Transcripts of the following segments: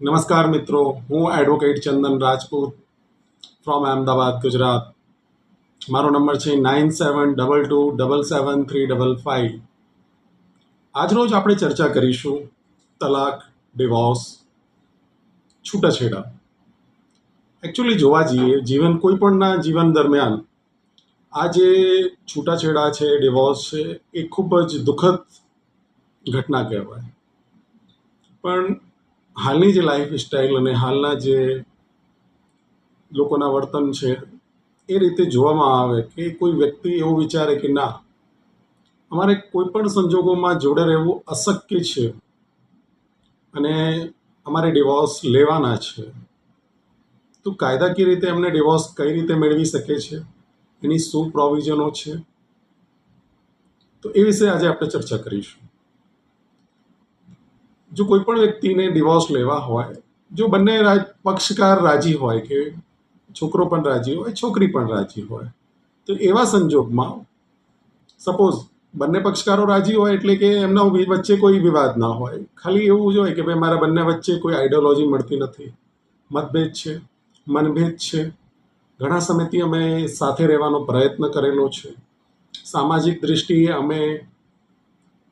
નમસ્કાર મિત્રો હું advocate Chandan Rajput from Ahmedabad Gujarat મારો નંબર છે nine seven double two double seven three double five આજરોજ આપણે ચર્ચા કરીશું તલાક ડિવોર્સ છૂટાછેડા એકચ્યુઅલી જોવા જઈએ જીવન કોઈ પણના જીવન દરમિયાન આ જે છૂટાછેડા છે ડિવોર્સ છે એ ખૂબ જ દુઃખદ ઘટના કહેવાય પણ હાલની જે લાઈફ સ્ટાઈલ અને હાલના જે લોકોના વર્તન છે, એ રીતે જોવામાં આવે કે કોઈ વ્યક્તિ એવું વિચારે કે ના, અમારે કોઈ પણ સંજોગોમાં જોડે રહેવું અશક્ય છે અને અમારે ડિવોર્સ લેવાના છે. તો કાયદાકીય રીતે એમને ડિવોર્સ કઈ રીતે મેળવી શકે છે? એની શું પ્રોવિઝનો છે? તો એ વિશે આજે આપણે ચર્ચા કરીશું. જો કોઈ પણ વ્યક્તિને ડિવોર્સ લેવા હોય, જો બંને રાજ, પક્ષકાર રાજી હોય કે છોકરો પણ રાજી હોય, છોકરી પણ રાજી હોય, તો એવા સંજોગમાં સપોઝ બંને પક્ષકારો રાજી હોય એટલે કે એમના વચ્ચે કોઈ વિવાદ ના હોય, ખાલી એવું જ હોય કે ભાઈ મારા બંને વચ્ચે કોઈ આઈડિયોલોજી મળતી નથી, મતભેદ છે, મનભેદ છે, ઘણા સમયથી અમે સાથે રહેવાનો પ્રયત્ન કરેલો છે. સામાજિક દૃષ્ટિએ અમે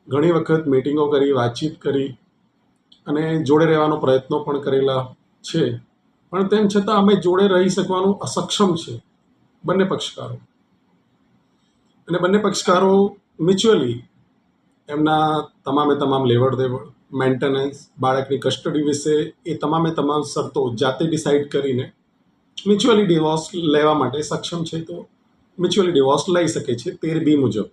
ઘણી વખત મિટિંગો કરી, વાતચીત કરી અને જોડે રહેવાનો પ્રયત્નો પણ કરેલા છે. પણ તેમ છતાં અમે જોડે રહી શકવાનું અસક્ષમ છે બંને પક્ષકારો. અને બંને પક્ષકારો મ્યુચ્યુઅલી એમના તમામે તમામ લેવડ દેવડ, મેન્ટેનન્સ, બાળકની કસ્ટડી વિશે એ તમામે તમામ શરતો જાતે ડિસાઇડ કરીને મ્યુચ્યુઅલી ડિવોર્સ લેવા માટે સક્ષમ છે. તો મ્યુચ્યુઅલી ડિવોર્સ લઈ શકે છે તેર બી મુજબ.